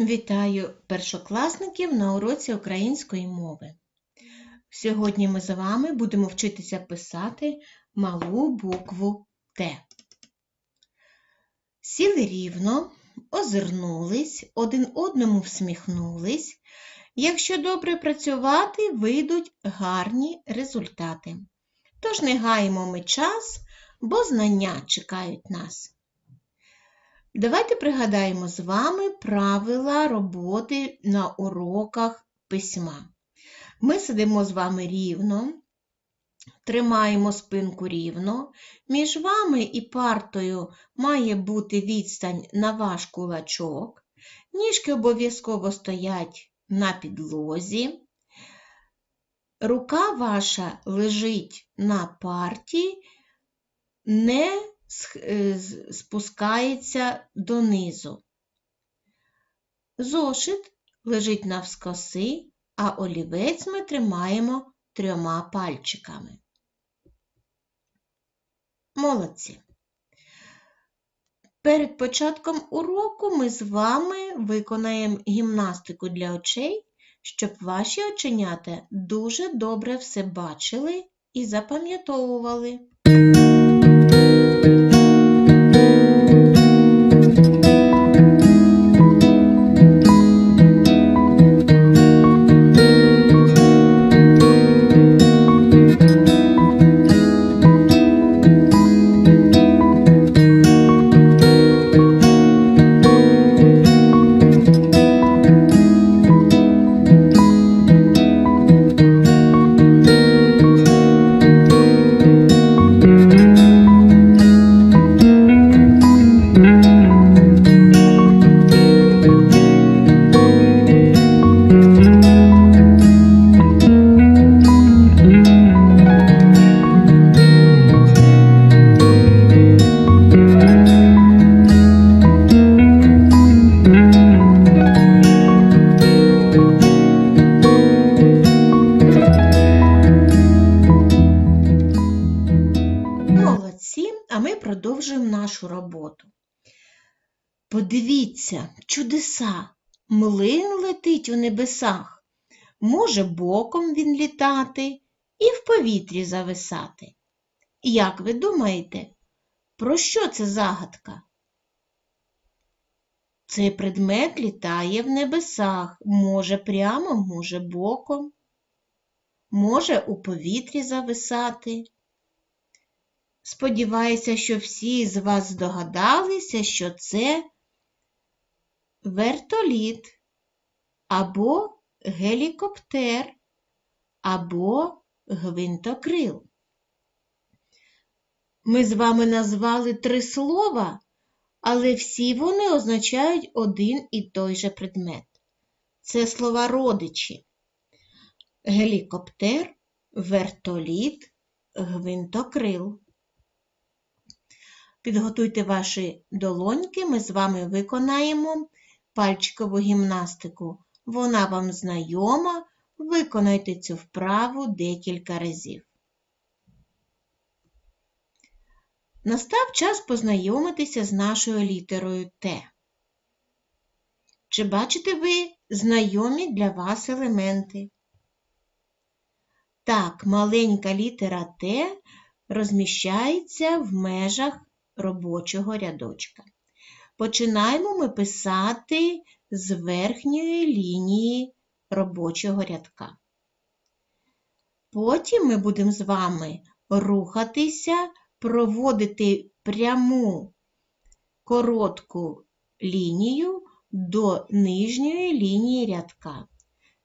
Вітаю першокласників на уроці української мови. Сьогодні ми з вами будемо вчитися писати малу букву Т. Сіли рівно, озирнулись, один одному всміхнулись. Якщо добре працювати, вийдуть гарні результати. Тож не гаємо ми час, бо знання чекають нас. Давайте пригадаємо з вами правила роботи на уроках письма. Ми сидимо з вами рівно, тримаємо спинку рівно. Між вами і партою має бути відстань на ваш кулачок. Ніжки обов'язково стоять на підлозі. Рука ваша лежить на парті, не спускається донизу. Зошит лежить навскоси, а олівець ми тримаємо трьома пальчиками. Молодці. Перед початком уроку ми з вами виконаємо гімнастику для очей, щоб ваші оченята дуже добре все бачили і запам'ятовували. Небесах. Може боком він літати і в повітрі зависати. Як ви думаєте, про що це загадка? Цей предмет літає в небесах, може прямо, може боком, може у повітрі зависати. Сподіваюся, що всі з вас здогадалися, що це вертоліт або гелікоптер, або гвинтокрил. Ми з вами назвали три слова, але всі вони означають один і той же предмет. Це слова родичі. Гелікоптер, вертоліт, гвинтокрил. Підготуйте ваші долоньки, ми з вами виконаємо пальчикову гімнастику. Вона вам знайома, виконайте цю вправу декілька разів. Настав час познайомитися з нашою літерою Т. Чи бачите ви знайомі для вас елементи? Так, маленька літера Т розміщається в межах робочого рядочка. Починаємо ми писати з верхньої лінії робочого рядка. Потім ми будемо з вами рухатися, проводити пряму коротку лінію до нижньої лінії рядка.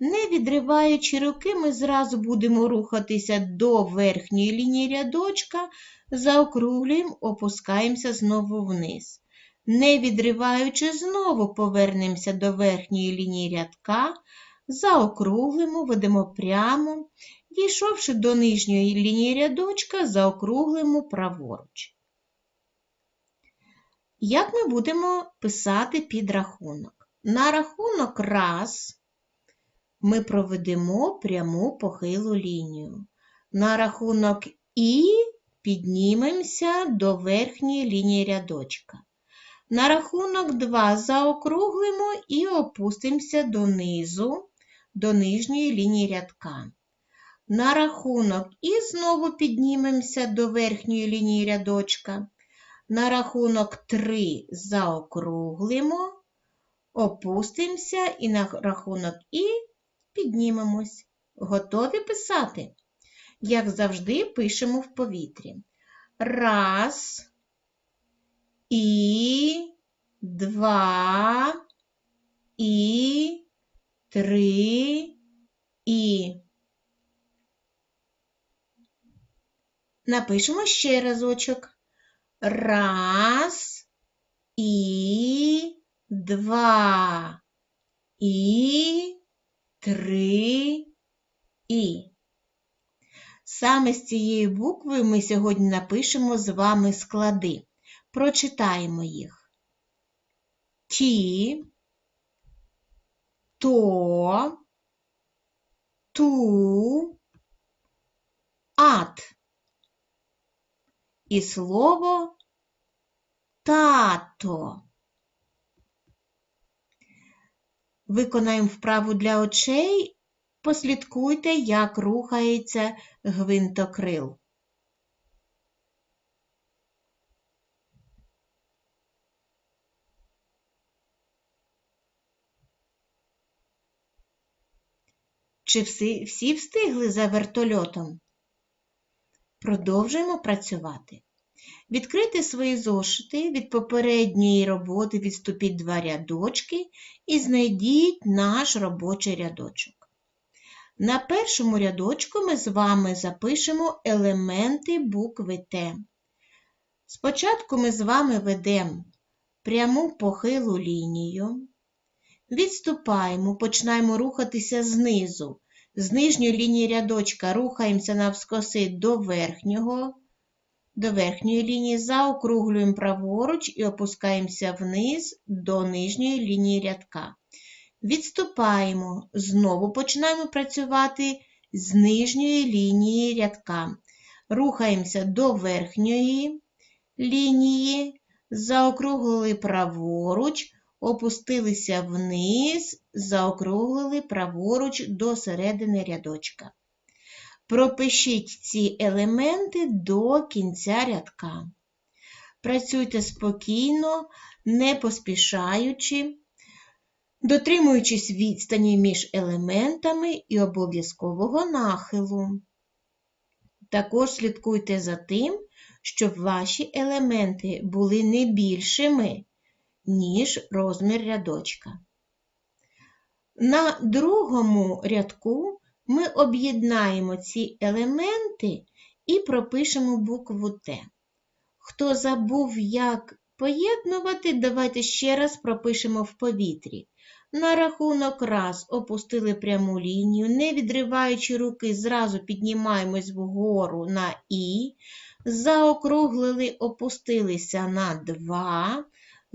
Не відриваючи руки, ми зразу будемо рухатися до верхньої лінії рядочка, заокруглюємо, опускаємося знову вниз. Не відриваючи, знову повернемося до верхньої лінії рядка, заокруглимо, ведемо прямо, дійшовши до нижньої лінії рядочка, заокруглимо праворуч. Як ми будемо писати підрахунок? На рахунок раз ми проведемо пряму похилу лінію. На рахунок І піднімемося до верхньої лінії рядочка. На рахунок 2 заокруглимо і опустимося донизу, до нижньої лінії рядка. На рахунок і знову піднімемося до верхньої лінії рядочка. На рахунок 3 заокруглимо, опустимося і на рахунок і піднімемось. Готові писати? Як завжди, пишемо в повітрі. Раз і два і три і. Напишемо ще разочок. Раз і два і три і. Саме з цією буквою ми сьогодні напишемо з вами склади. Прочитаємо їх. Ті, то, ту, ат. І слово тато. Виконаємо вправу для очей. Послідкуйте, як рухається гвинтокрил. Чи всі, всі встигли за вертольотом? Продовжуємо працювати. Відкрити свої зошити від попередньої роботи відступіть два рядочки і знайдіть наш робочий рядочок. На першому рядочку ми з вами запишемо елементи букви Т. Спочатку ми з вами ведемо пряму похилу лінію, відступаємо, починаємо рухатися знизу. З нижньої лінії рядочка рухаємося навскоси до верхнього, до верхньої лінії, заокруглюємо праворуч і опускаємося вниз до нижньої лінії рядка. Відступаємо, знову починаємо працювати з нижньої лінії рядка. Рухаємося до верхньої лінії, заокруглили праворуч, опустилися вниз, заокруглили праворуч до середини рядочка. Пропишіть ці елементи до кінця рядка. Працюйте спокійно, не поспішаючи, дотримуючись відстані між елементами і обов'язкового нахилу. Також слідкуйте за тим, щоб ваші елементи були не більшими, ніж розмір рядочка. На другому рядку ми об'єднаємо ці елементи і пропишемо букву Т. Хто забув, як поєднувати, давайте ще раз пропишемо в повітрі. На рахунок раз опустили пряму лінію, не відриваючи руки, зразу піднімаємось вгору на І, заокруглили, опустилися на 2,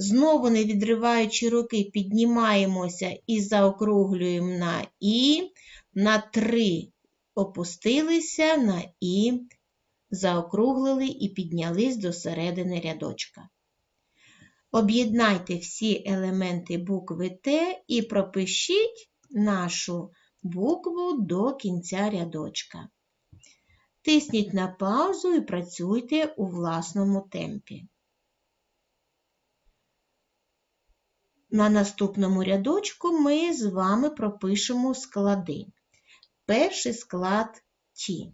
Знову, не відриваючи руки, піднімаємося і заокруглюємо на І, на 3 опустилися на І, заокруглили і піднялись до середини рядочка. Об'єднайте всі елементи букви Т і пропишіть нашу букву до кінця рядочка. Тисніть на паузу і працюйте у власному темпі. На наступному рядочку ми з вами пропишемо склади. Перший склад Ті.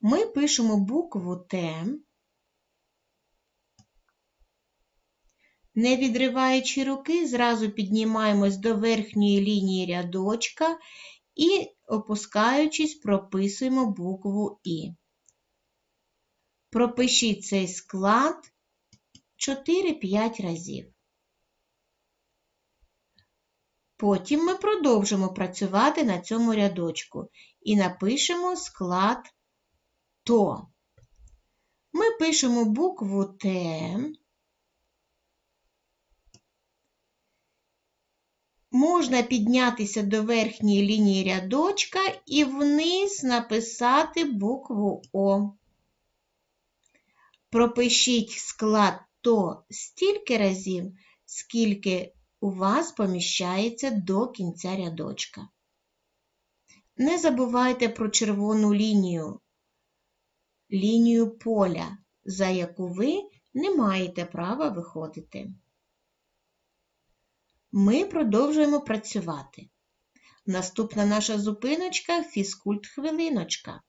Ми пишемо букву Т, не відриваючи руки, зразу піднімаємось до верхньої лінії рядочка і, опускаючись, прописуємо букву І. Пропишіть цей склад 4-5 разів. Потім ми продовжимо працювати на цьому рядочку і напишемо склад ТО. Ми пишемо букву Т. Можна піднятися до верхньої лінії рядочка і вниз написати букву О. Пропишіть склад то стільки разів, скільки у вас поміщається до кінця рядочка. Не забувайте про червону лінію, лінію поля, за яку ви не маєте права виходити. Ми продовжуємо працювати. Наступна наша зупиночка фізкульт хвилиночка.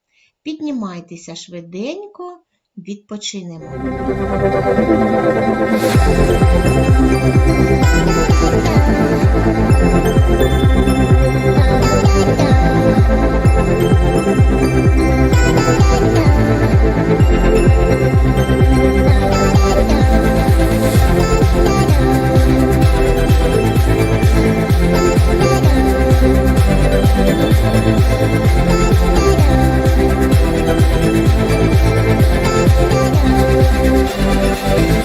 Піднімайтеся швиденько, відпочинемо. А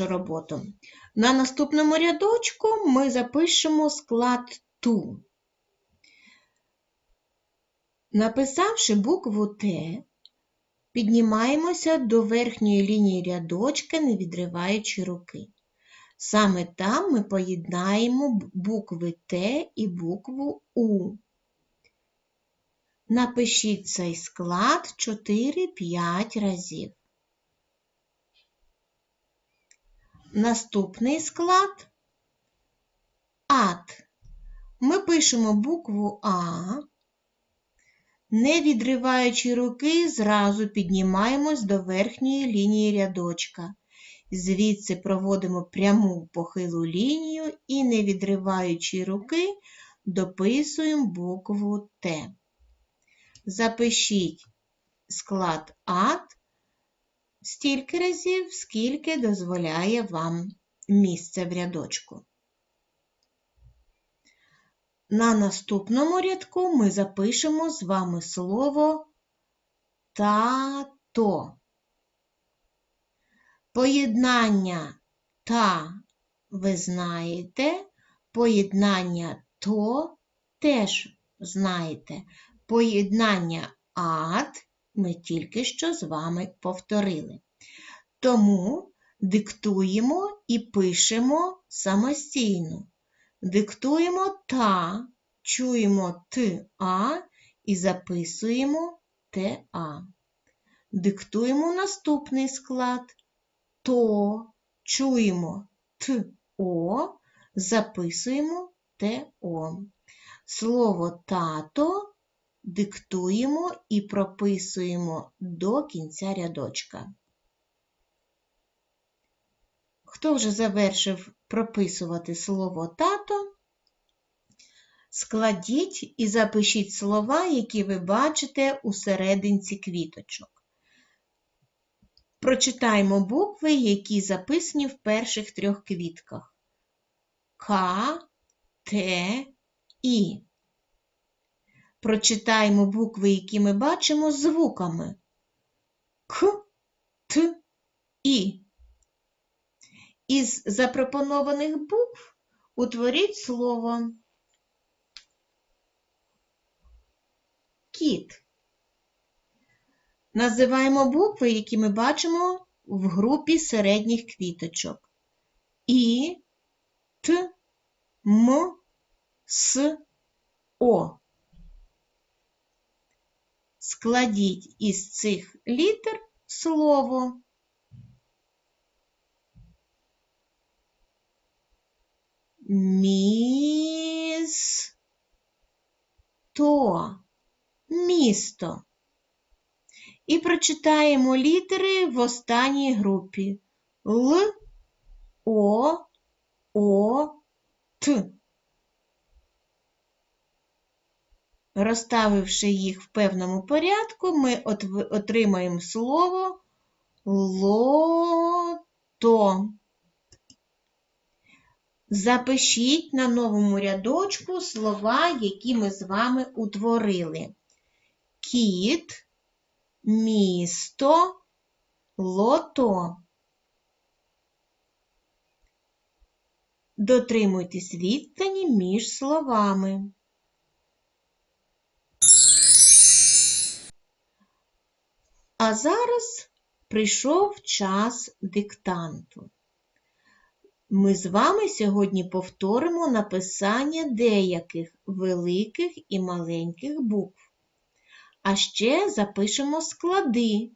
нашу роботу. На наступному рядочку ми запишемо склад ту. Написавши букву Т, піднімаємося до верхньої лінії рядочка, не відриваючи руки. Саме там ми поєднаємо букви Т і букву У. Напишіть цей склад 4-5 разів. Наступний склад ат. Ми пишемо букву А, не відриваючи руки, зразу піднімаємось до верхньої лінії рядочка. Звідси проводимо пряму похилу лінію і, не відриваючи руки, дописуємо букву Т. Запишіть склад ат стільки разів, скільки дозволяє вам місце в рядочку. На наступному рядку ми запишемо з вами слово тато. Поєднання та ви знаєте, поєднання то теж знаєте. Поєднання ат ми тільки що з вами повторили. Тому диктуємо і пишемо самостійно. Диктуємо та, чуємо т а і записуємо ТА. Диктуємо наступний склад. То чуємо т о, записуємо ТО. Слово тато диктуємо і прописуємо до кінця рядочка. Хто вже завершив прописувати слово тато, складіть і запишіть слова, які ви бачите у серединці квіточок. Прочитаємо букви, які записані в перших трьох квітках. К, Т, І. Прочитаємо букви, які ми бачимо звуками К, Т, І. Із запропонованих букв утворіть слово кіт. Називаємо букви, які ми бачимо в групі середніх квіточок. І, Т, М, С, О. Складіть із цих літер слово. Місто. Місто. І прочитаємо літери в останній групі. Л, О, О, Т. Розставивши їх в певному порядку, ми отримаємо слово лото. Запишіть на новому рядочку слова, які ми з вами утворили. Кіт, місто, лото. Дотримуйтесь відстані між словами. А зараз прийшов час диктанту. Ми з вами сьогодні повторимо написання деяких великих і маленьких букв. А ще запишемо склади.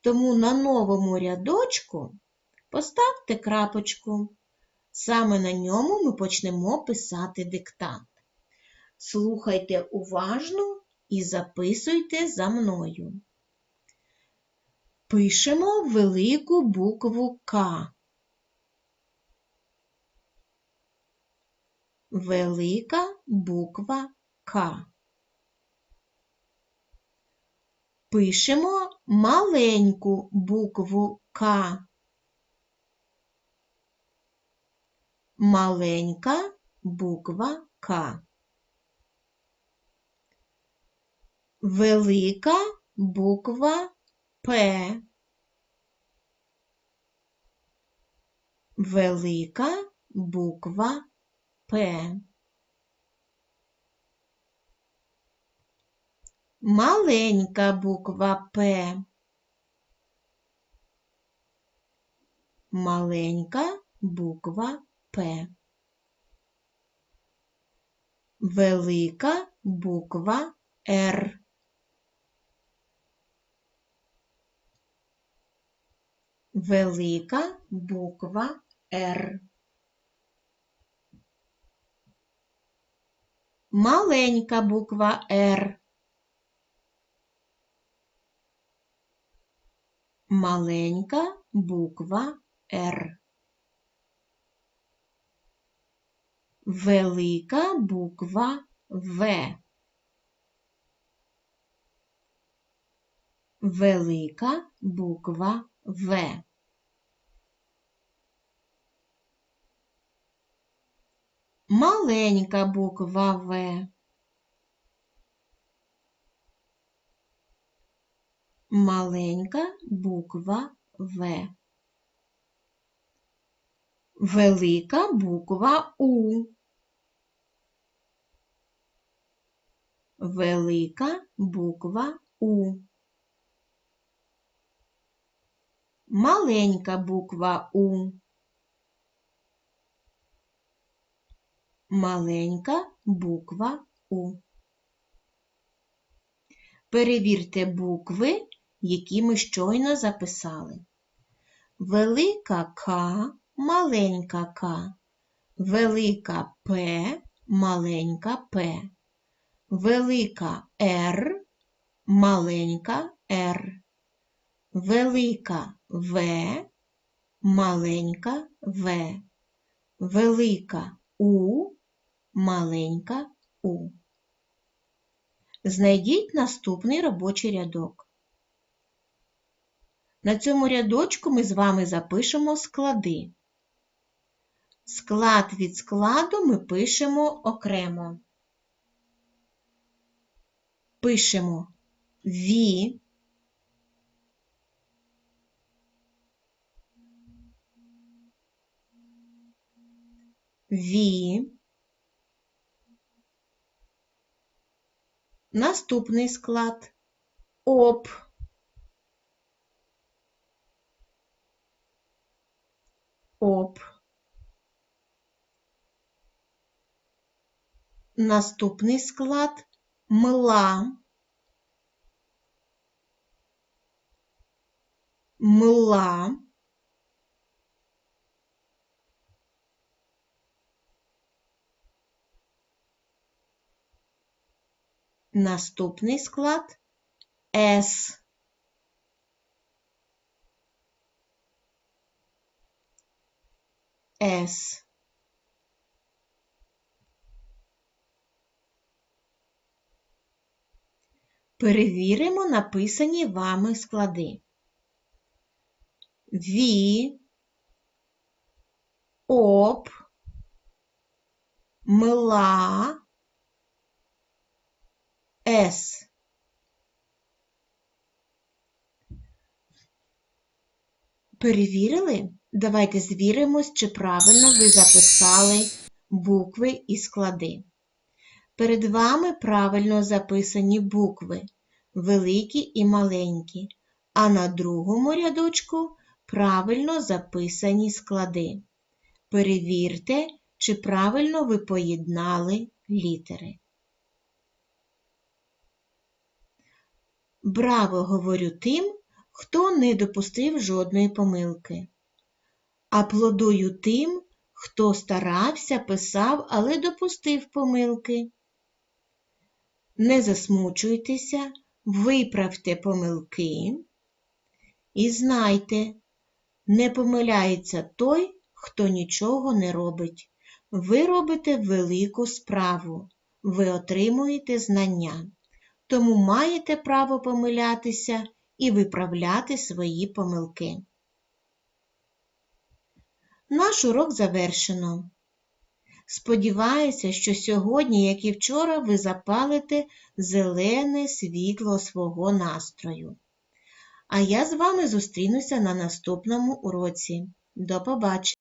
Тому на новому рядочку поставте крапочку. Саме на ньому ми почнемо писати диктант. Слухайте уважно і записуйте за мною. Пишемо велику букву К. Велика буква К. Пишемо маленьку букву К. Маленька буква К. Велика буква П. Велика буква П. Маленька буква П. Маленька буква П. Велика буква Р. Велика буква Р. Маленька буква Р. Маленька буква Р. Велика буква В. Велика буква В. Маленька буква В. Маленька буква В. Велика буква У. Велика буква У. Маленька буква У. Маленька буква У. Перевірте букви, які ми щойно записали. Велика К, маленька К, велика П, маленька П, велика Р, маленька Р, велика В, маленька В, велика У, маленька У. Знайдіть наступний робочий рядок. На цьому рядочку ми з вами запишемо склади. Склад від складу ми пишемо окремо. Пишемо ві, ві. Наступний склад оп оп. Наступний склад мила. Мила. Наступний склад С. С. Перевіримо написані вами склади. Ві, оп, мла, С. Перевірили? Давайте звіримось, чи правильно ви записали букви і склади. Перед вами правильно записані букви, великі і маленькі, а на другому рядочку правильно записані склади. Перевірте, чи правильно ви поєднали літери. Браво говорю тим, хто не допустив жодної помилки. Аплодую тим, хто старався, писав, але допустив помилки. Не засмучуйтеся, виправте помилки і знайте, не помиляється той, хто нічого не робить. Ви робите велику справу, ви отримуєте знання, тому маєте право помилятися і виправляти свої помилки. Наш урок завершено. Сподіваюся, що сьогодні, як і вчора, ви запалите зелене світло свого настрою. А я з вами зустрінуся на наступному уроці. До побачення!